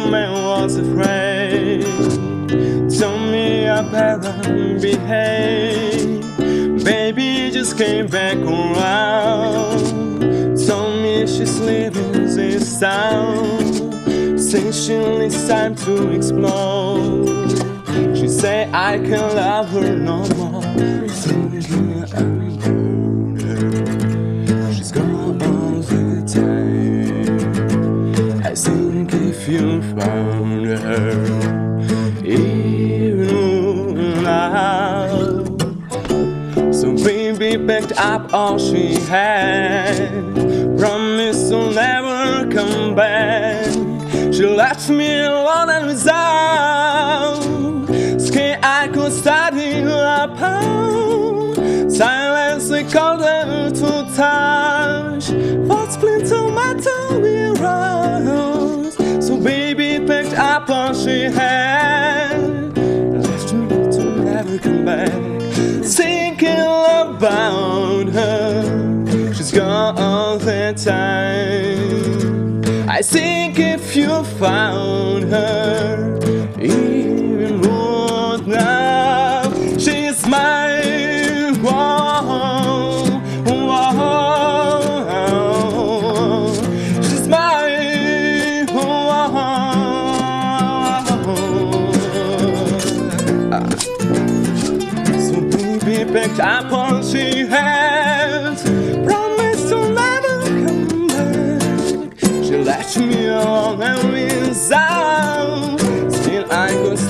was afraid. Tell me I better behave. Baby just came back around. Told me she's leaving this town. Since she needs time to explode. She said I can love her no more. If you found her, even now. So baby picked up all she had. Promised to never come back. She left me alone and without skin I could study upon. Silence they called her to touch. About her. She's gone all the time. I think if you found her,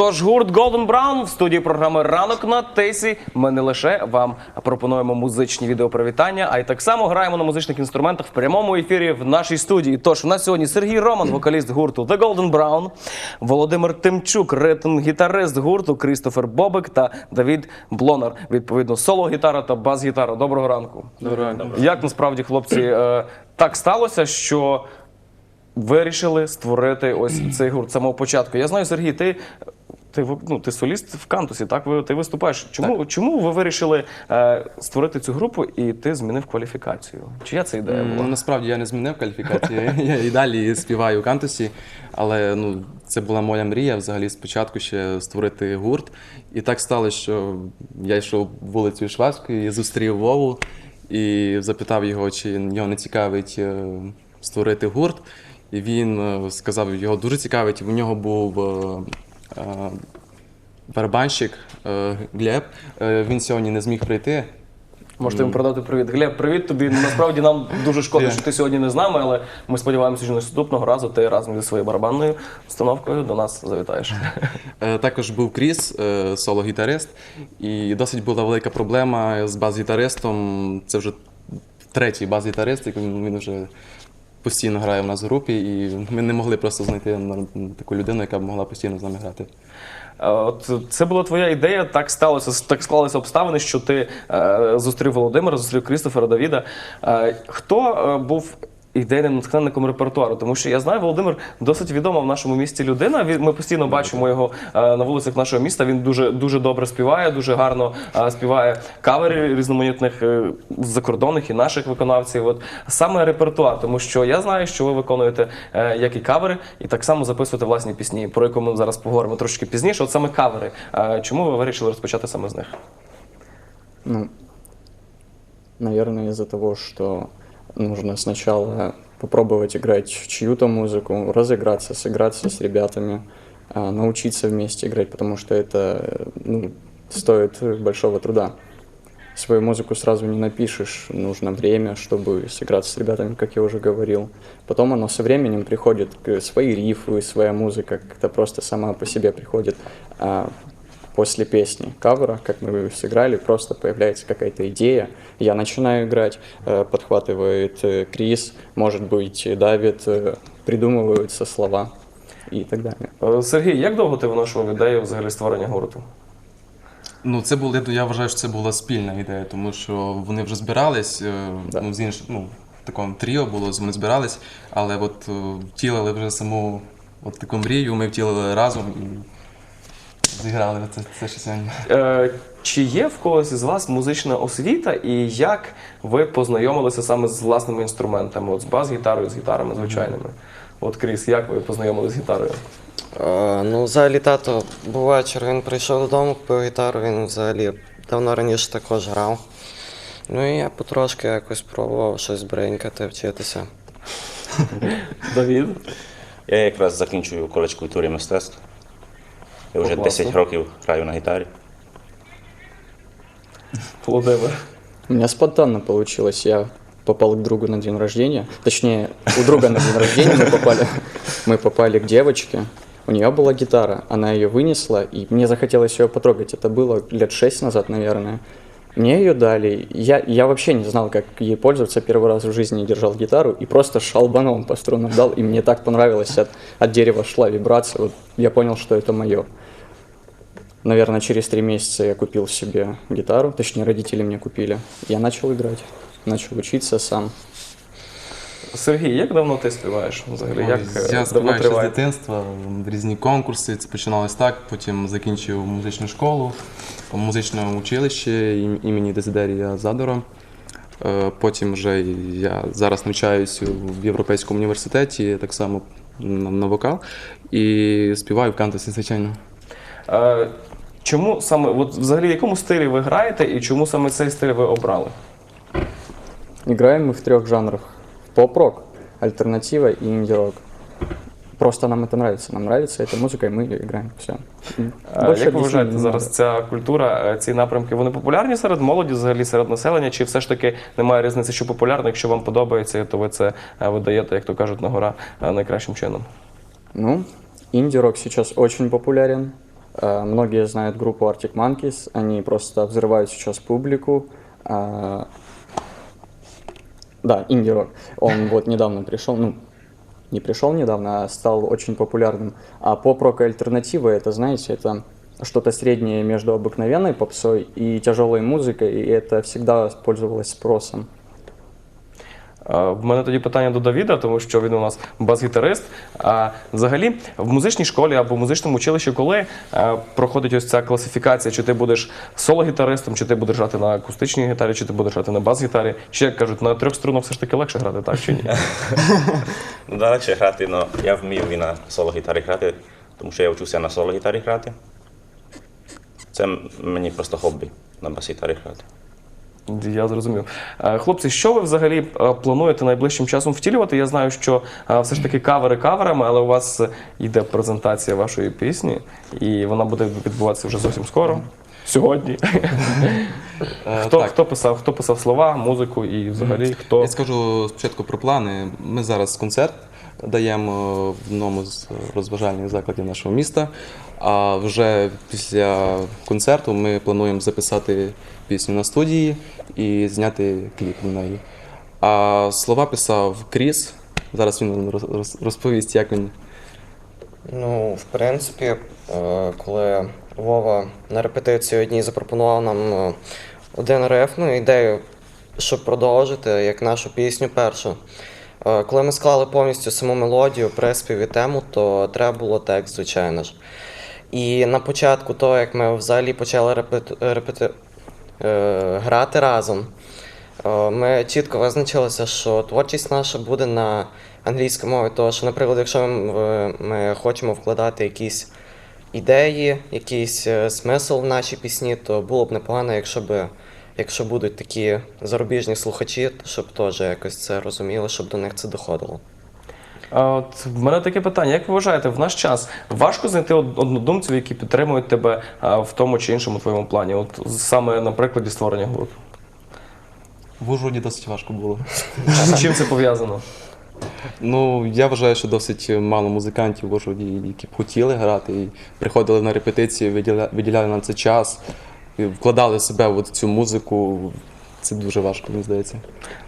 Отож, гурт Golden Brown в студії програми Ранок на Тесі. Ми не лише вам пропонуємо музичні відеопривітання, а й так само граємо на музичних інструментах в прямому ефірі в нашій студії. Тож у нас сьогодні Сергій Роман, вокаліст гурту The Golden Brown, Володимир Тимчук, ритм-гітарист гурту, Крістофер Бобик та Давід Блонар. Відповідно, соло-гітара та бас-гітара. Доброго ранку. Доброго ранку. Як насправді, хлопці, е, так сталося, що вирішили створити ось цей гурт з самого початку. Я знаю, Сергій, ти. Ти ну, ти соліст в кантусі, так ти виступаєш. Чому чому ви вирішили е, створити цю групу і ти змінив кваліфікацію? Чия це ідея Ну, була? насправді я не змінив кваліфікацію. Я і далі співаю у кантусі, але ну, це була моя мрія взагалі спочатку ще створити гурт. І так сталося, що я йшов вулицею Шведською і зустрів Вову і запитав його, чи його не цікавить е, створити гурт. І він е, сказав, його дуже цікавить. У нього був е, е, барабанщик е, Глеб. Е, Він сьогодні не зміг прийти. Можете йому передати привіт. Глеб, привіт тобі. Насправді нам дуже шкода, що ти сьогодні не з нами, але ми сподіваємося, що наступного разу ти разом зі своєю барабанною установкою до нас завітаєш. Також був Кріс, соло-гітарист, і досить була велика проблема з бас-гітаристом. Це вже третій бас-гітарист, який він вже постійно грає в нас в групі, і ми не могли просто знайти таку людину, яка б могла постійно з нами грати. Е, От це була твоя ідея. Так сталося, так склалися обставини, що ти е, зустрів Володимира, зустрів Крістофера Давіда. Е, хто був ідейним натхненником репертуару? Тому що я знаю, Володимир досить відома в нашому місті людина. Він- Ми постійно бачимо його е, на вулицях нашого міста. Він дуже дуже добре співає, дуже гарно е, співає кавери різноманітних е, закордонних і наших виконавців. От саме репертуар, тому що я знаю, що ви виконуєте е, як і кавери, і так само записуєте власні пісні, про яку ми зараз поговоримо трошки пізніше. От саме кавери. Е, Чому ви вирішили розпочати саме з них? Ну, наверное, из-за того, что нужно сначала попробовать играть чью-то музыку, разыграться, сыграться с ребятами, а, научиться вместе играть, потому что это ну, стоит большого труда. Свою музыку сразу не напишешь, нужно время, чтобы сыграться с ребятами, как я уже говорил. Потом оно со временем приходит, свои рифы, своя музыка, как-то просто сама по себе приходит. А после песни кавера, как мы сыграли, просто появляется какая-то идея. Я начинаю играть, э, подхватывает э, Крис, может быть, Давид, э, придумываются слова и так далее. Е, Сергій, як довго ти виношував ідею взагалі створення гурту? Ну, це було, я вважаю, що це була спільна ідея, тому що вони вже збирались, е, Да. ну, з інш, ну, в такому тріо було, вони збирались, але от е, втілили вже саму от таку мрію, ми втілили разом і зіграли це, це сьогодні. Е, Чи є в когось із вас музична освіта, і як ви познайомилися саме з власними інструментами? От з бас-гітарою, з гітарами звичайними? От Кріс, як ви познайомилися з гітарою? Е, Ну, взагалі тато був вечір, він прийшов додому, купив гітару, він взагалі давно раніше також грав. Ну і я потрошки якось пробував щось бренькати, вчитися. Давід? Я якраз закінчую коледж культури і мистецтв. Я вже О, 10 класно. років граю на гітарі. Володимир. У меня спонтанно получилось. Я попал к другу на день рождения. Точнее, у друга на день рождения мы попали, мы попали к девочке. У нее была гитара, она ее вынесла, и мне захотелось ее потрогать. Это было лет шесть назад, наверное. Мне ее дали. Я, я вообще не знал, как ей пользоваться. Первый раз в жизни держал гитару и просто шалбаном по струнам дал. И мне так понравилось. От, от дерева шла вибрация. Вот я понял, что это мое. Наверное, через три месяца я купил себе гитару, точнее, родители мне купили. Я начал играть, начал учиться сам. Сергій, як давно ти співаєш? Взагалі, як е, я давно співаю ще з триває? дитинства, різні конкурси, це починалось так, потім закінчив музичну школу, в музичному училищі ім- імені Дезидерія Задора. Е, Потім вже я зараз навчаюся в Європейському університеті, так само на, на вокал, і співаю в кантусі, звичайно. Е, Чому саме, от взагалі, в якому стилі ви граєте і чому саме цей стиль ви обрали? Играем мы в трех жанрах. Поп-рок, альтернатива и инди-рок. Просто нам это нравится. Нам нравится эта музыка, и мы ее играем. Все. Е, Як ви вважаєте, зараз ця культура, е, ці напрямки, вони популярні серед молоді, взагалі серед населення, чи все ж таки немає різниці, що популярно, якщо вам подобається, то ви це е, видаєте, як то кажуть, на гора е, найкращим чином? Ну, инди-рок сейчас очень популярен. Э, Многие знают группу Arctic Monkeys. Они просто взрывают сейчас публику. А, Да, инди-рок. Он вот недавно пришел, ну, не пришел недавно, а стал очень популярным. А поп-рок и альтернатива, это, знаете, это что-то среднее между обыкновенной попсой и тяжелой музыкой, и это всегда пользовалось спросом. В мене тоді питання до Давіда, тому що він у нас бас-гітарист. А взагалі в музичній школі або в музичному училищі, коли е, проходить ось ця класифікація, чи ти будеш соло-гітаристом, чи ти будеш грати на акустичній гітарі, чи ти будеш грати на бас-гітарі, чи як кажуть, на трьох струнах все ж таки легше грати, так чи ні? Ну, да, грати, але я вмію і на соло-гітарі грати, тому що я вчуся на соло-гітарі грати. Це мені просто хобі на бас-гітарі грати. Я зрозумів. Е, Хлопці, що ви взагалі е, плануєте найближчим часом втілювати? Я знаю, що е, все ж таки кавери каверами, але у вас йде презентація вашої пісні, і вона буде відбуватися вже зовсім скоро. Сьогодні. Хто, хто писав, хто писав слова, музику і взагалі хто Я скажу спочатку про плани. Ми зараз концерт даємо в одному з розважальних закладів нашого міста. А вже після концерту ми плануємо записати пісню на студії і зняти кліп на неї. А слова писав Кріс. Зараз він розповість, як він Ну, в принципі, е, коли Вова на репетиції одній запропонував нам е, один риф, ну, ідею, щоб продовжити, як нашу пісню першу. Е, Коли ми склали повністю саму мелодію, приспів і тему, то треба було текст, звичайно ж. І на початку того, як ми взагалі почали репети... репети... грати разом, е, ми чітко визначилися, що творчість наша буде на англійській мові. Тому що, наприклад, якщо ми, хочемо вкладати якісь ідеї, якийсь е, смисл в наші пісні, то було б непогано, якщо б якщо будуть такі зарубіжні слухачі, щоб теж якось це розуміли, щоб до них це доходило. А от в мене таке питання: як ви вважаєте, в наш час важко знайти однодумців, які підтримують тебе в тому чи іншому твоєму плані? От саме на прикладі створення гурту. В Ужгороді досить важко було. З чим це пов'язано? Ну, я вважаю, що досить мало музикантів в Ужгороді, які б хотіли грати і приходили на репетиції, виділяли на це час, вкладали себе в цю музику. Це дуже важко, мені здається.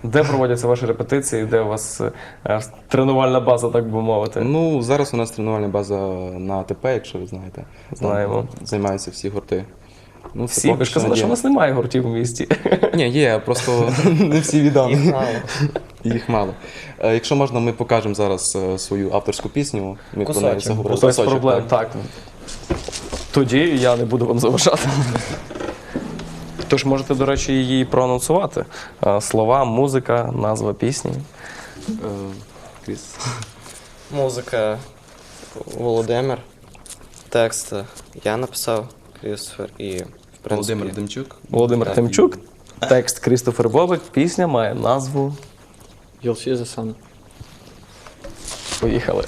Де проводяться ваші репетиції, де у вас е, тренувальна база, так би мовити? Ну, зараз у нас тренувальна база на АТП, якщо ви знаєте. Там Знаємо. Займаються всі гурти. Ну, це Всі, поки ви ж казали, що у нас немає гуртів в місті. Ні, є, просто не всі відомі. Їх мало. Їх мало. Е, Якщо можна, ми покажемо зараз е, свою авторську пісню. Ми про неї Кусочок. заговоримо. Без Кусочок, проблем, так. так. Тоді я не буду вам заважати. Тож можете, до речі, її проанонсувати. Е, Слова, музика, назва пісні. Е, Кріс. Музика Володимир, текст я написав, Крістофер і в принципі, Володимир Демчук. Володимир Так, Тимчук, текст Крістофер Бобик. Пісня має назву. You'll see the sun. Поїхали.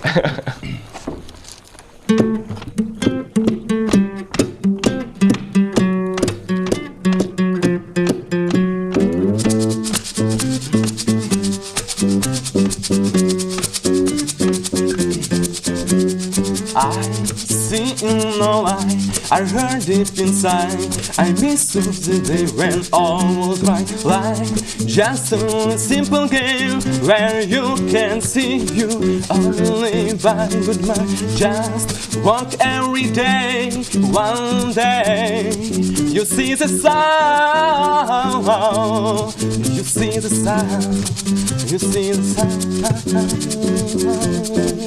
I heard deep inside. I miss the day when all was right. Like just a simple game where you can see you only by goodbye. Just walk every day, one day you see the sun. You see the sun. You see the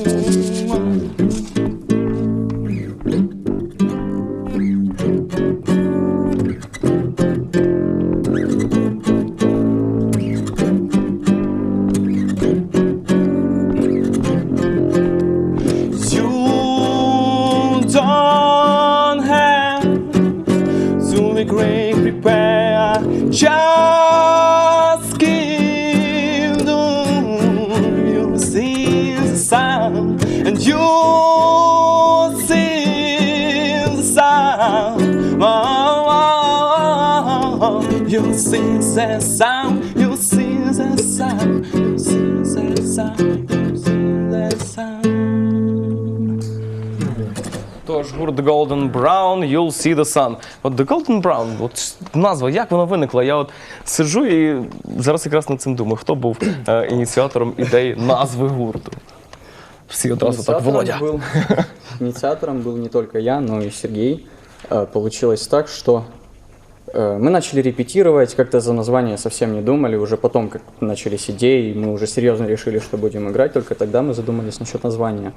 sun. the sun. You see the sun. You see the sun. You see the sun. Тож гурт The Golden Brown, You'll See the Sun. От The Golden Brown, от назва, як вона виникла? Я от сиджу і зараз якраз над цим думаю, хто був е, ініціатором ідеї назви гурту. Всі одразу так, Инициатором Володя. был- Инициатором был не только я, но и Сергей. Э, Получилось так, что э, мы начали репетировать, как-то за название совсем не думали, уже потом как начались идеи, мы уже серьезно решили, что будем играть, только тогда мы задумались насчет названия.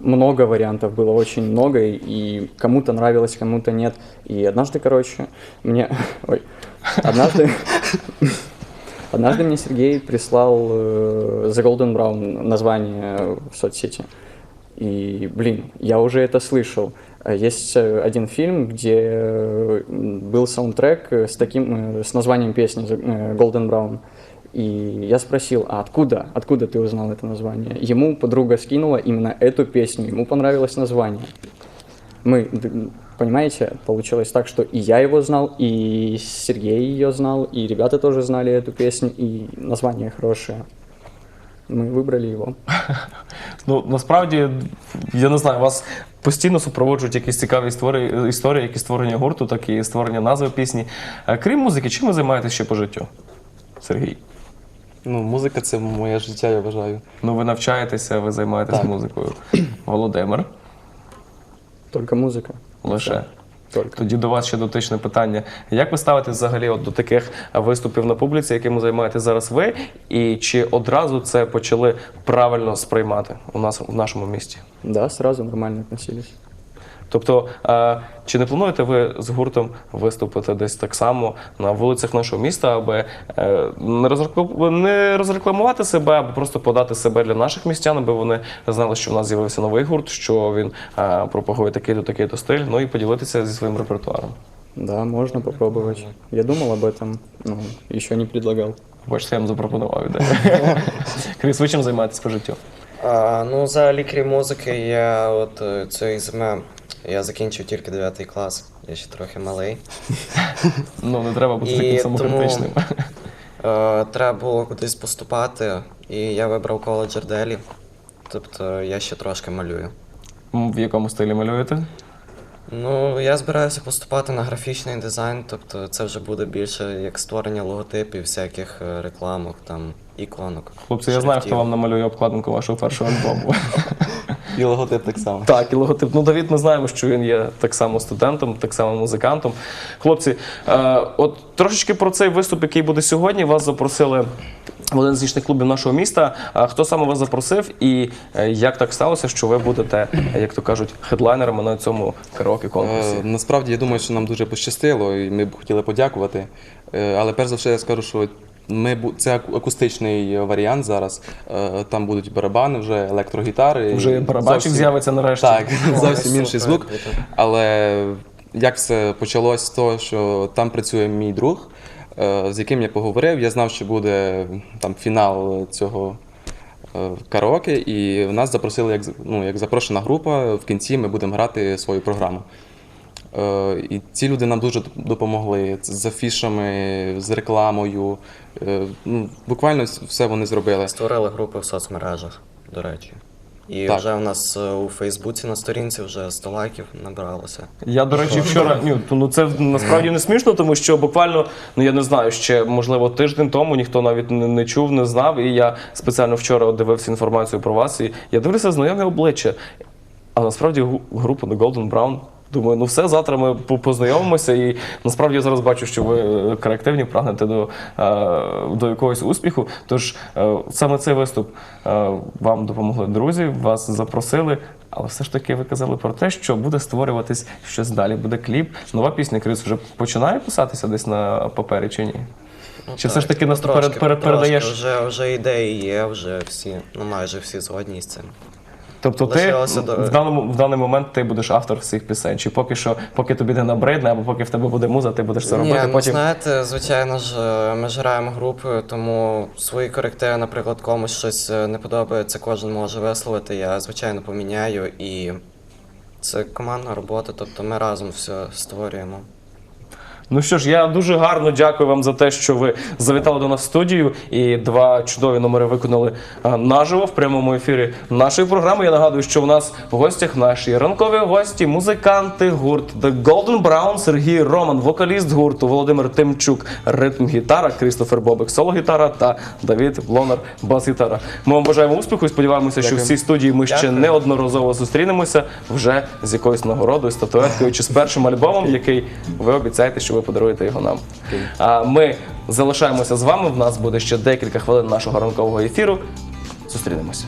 Много вариантов было, очень много, и, и кому-то нравилось, кому-то нет. И однажды, короче, мне... Ой. Однажды... Однажды мне Сергей прислал э, The Golden Brown название в соцсети. И, блин, я уже это слышал. Э, Есть э, один фильм, где э, был саундтрек с таким, с названием песни Golden Brown. И я спросил, а откуда, откуда ты узнал это название? Ему подруга скинула именно эту песню, ему понравилось название. Мы, понимаете, получилось так, что и я его знал, и Сергей ее знал, и ребята тоже знали эту песню, и название хорошее. Мы выбрали его. Ну насправді я не знаю, вас постійно супроводжують якісь цікаві історії, історії, як і створення гурту, так і створення назви пісні. Е, Крім музики, чим ви займаєтесь ще по життю? Сергій? Ну, музика це моє життя, я вважаю. Ну ви навчаєтеся, ви займаєтесь Так. музикою. Володимир. Только музыка. Лише. Только. Тоді до вас ще дотичне питання. Як ви ставитесь взагалі от до таких виступів на публіці, якими займаєтесь зараз ви? І чи одразу це почали правильно сприймати у нас в нашому місті? Да, сразу нормально относились. Тобто, е, чи не плануєте ви з гуртом виступити десь так само на вулицях нашого міста, аби е, не, розрекла- не розрекламувати себе, або просто подати себе для наших містян, аби вони знали, що в нас з'явився новий гурт, що він е, пропагує такий-то такий-то стиль, ну і поділитися зі своїм репертуаром? Да, можно попробовать. Я думал об этом, но еще не предлагал. Бачите, я вам запропонував ідею. Кріс, ви чим займаєтесь по життю? А, ну, взагалі, крім музики, я от е, цієї зими я закінчив тільки 9 клас. Я ще трохи малий. Ну, не треба бути І таким тому- самокритичним. Е, треба було кудись поступати, і я вибрав коледж Арделі. Тобто я ще трошки малюю. М, В якому стилі малюєте? Ну, я збираюся поступати на графічний дизайн, тобто це вже буде більше як створення логотипів, всяких е, рекламок, там, іконок. Хлопці, я знаю, хто шрифтів. вам намалює обкладинку вашого першого альбому. І логотип так само. Так, і логотип. Ну, Давід, ми знаємо, що він є так само студентом, так само музикантом. Хлопці, е, от трошечки про цей виступ, який буде сьогодні. Вас запросили в один з нічних клубів нашого міста. А хто саме вас запросив, і е, як так сталося, що ви будете, як то кажуть, хедлайнерами на цьому караоке конкурсі? Е, Насправді я думаю, що нам дуже пощастило, і ми б хотіли подякувати. Е, Але перш за все я скажу, що ми це акустичний варіант зараз. Е, Там будуть барабани, вже електрогітари. Вже барабанчик зовсім- з'явиться нарешті. Так, зовсім інший звук. Але як все почалось з того, що там працює мій друг, е, з яким я поговорив, я знав, що буде там фінал цього е, караоке, і нас запросили як, ну, як запрошена група. В кінці ми будемо грати свою програму. Е, І ці люди нам дуже допомогли з афішами, з рекламою. Е, Ну, буквально все вони зробили. Створили групи в соцмережах, до речі. І Так. вже у нас е, у Фейсбуці на сторінці вже 100 лайків набралося. Я, до речі, вчора ні, ну це насправді не смішно, тому що буквально, ну я не знаю, ще можливо тиждень тому ніхто навіть не, не чув, не знав. І я спеціально вчора дивився інформацію про вас, і я дивлюся знайоме обличчя. А насправді група The Golden Brown. Думаю, ну все, завтра ми познайомимося, і насправді я зараз бачу, що ви е, креативні, прагнете до, е, до якогось успіху. Тож е, саме цей виступ вам допомогли друзі, вас запросили. Але все ж таки ви казали про те, що буде створюватись щось далі, буде кліп. Нова пісня Крис вже починає писатися десь на папері чи ні? Чи все ж таки нас трошки, перед, перед, трошки. передаєш? Вже, вже ідеї є, вже всі, ну майже всі згодні з цим. Тобто ти в даному в даний момент ти будеш автор всіх пісень. Чи поки що, поки тобі не набридне, або поки в тебе буде муза, ти будеш це Ні, робити. ну Потім знаєте, звичайно ж, е, ми ж граємо групою, тому свої корективи, наприклад, комусь щось е, не подобається, кожен може висловити. Я звичайно поміняю і це командна робота, тобто ми разом все створюємо. Ну що ж, я дуже гарно дякую вам за те, що ви завітали до нас в студію і два чудові номери виконали а, наживо в прямому ефірі нашої програми. Я нагадую, що в нас в гостях наші ранкові гості, музиканти, гурт The Golden Brown, Сергій Роман, вокаліст гурту, Володимир Тимчук, ритм гітара, Крістофер Бобик, соло гітара та Давід Лонар, бас гітара. Ми вам бажаємо успіху і сподіваємося, що в цій студії ми ще неодноразово зустрінемося вже з якоюсь нагородою, статуеткою чи з першим альбомом, який ви обіцяєте, що ви подаруєте його нам. А ми залишаємося з вами. В нас буде ще декілька хвилин нашого ранкового ефіру. Зустрінемося.